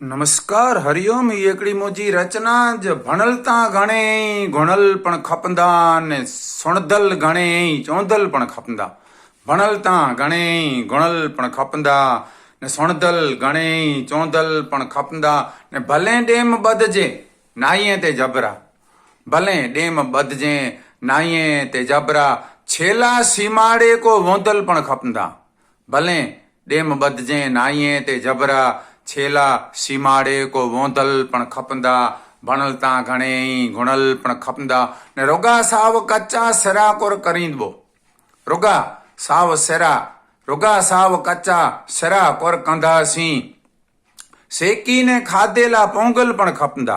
નમસ્કાર, હરિઓમ એકડી મોજી રચના જ ભણલતા ઘણે ગુણલ પણ ખપંદા ને સુણદલ ઘણે ચોંદલ પણ ખપંદા. ભણલતા ઘણે ગુણલ પણ ખપંદા ને સુણદલ ઘણે ચોંદલ પણ ખપંદા ને ભલે ડેમ બધજે, નાઈએ તે જબરા. ભલે ડેમ બધજે, નાઈએ તે જબરા. છેલા સીમાડે કો વોંદલ પણ ખપંદા. ભલે ડેમ બધજે, નાઈએ તે જબરા. छेला सीमाड़े को वोंदल पण खपंदा, भणल तां घणेई गुणल पण खपंदा। ने रुगा साव कचा सिरा कुर करींदो रुगा साव सिरा, रुगा साव कचा सिरा कुर कंदासीं सेकी ने खाधे पोंगल पण खपंदा।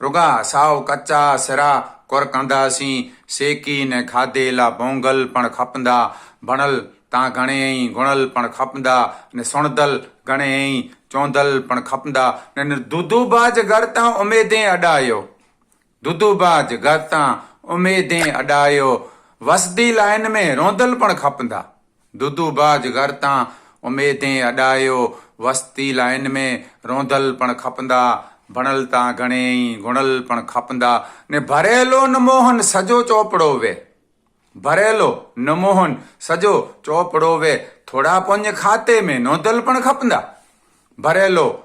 रुगा साव कचा सिरा कुर कंदासीं सेकी ने खाधे पोंगल पण खपंदा। भणल પોંગલ પણ ખપંદા ભણલ તા ઘણે ગુણલ પણ ખપંદા ને સુણદલ ઘણે ચોંદલ પણ ખપંદા ને દુધુબાજ ગરતા ઉમેદે અડાયો. દુધુબાજ ગરતા ઉમેદે અડાયો. વસદી લાઈન में રોંદલ પણ ખપંદા. દુધુબાજ ગરતા ઉમેદે અડાયો. વસતી લાઈન में રોંદલ પણ ખપંદા. ભણલતા ઘણે ગુણલ પણ ખપંદા. ને ભરેલો ન મોહન સજો ચોપડો વે. ભરેલો, નમોહન મોહન સજો, ચોપડો વે, થોડા પુણ્ય ખાતે में નોંધલ પણ ખપંદા. ભરેલો,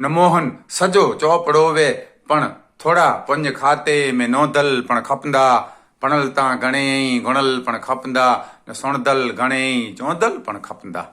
નમોહન મોહન સજો, ચોપડો વે, પણ થોડા પુણ્ય ખાતે में નોંધલ પણ ખપંદા. પણલતા ઘણે ગુણલ પણ ખપંદા, ને સુણદલ ઘણે ચોંદલ પણ ખપંદા.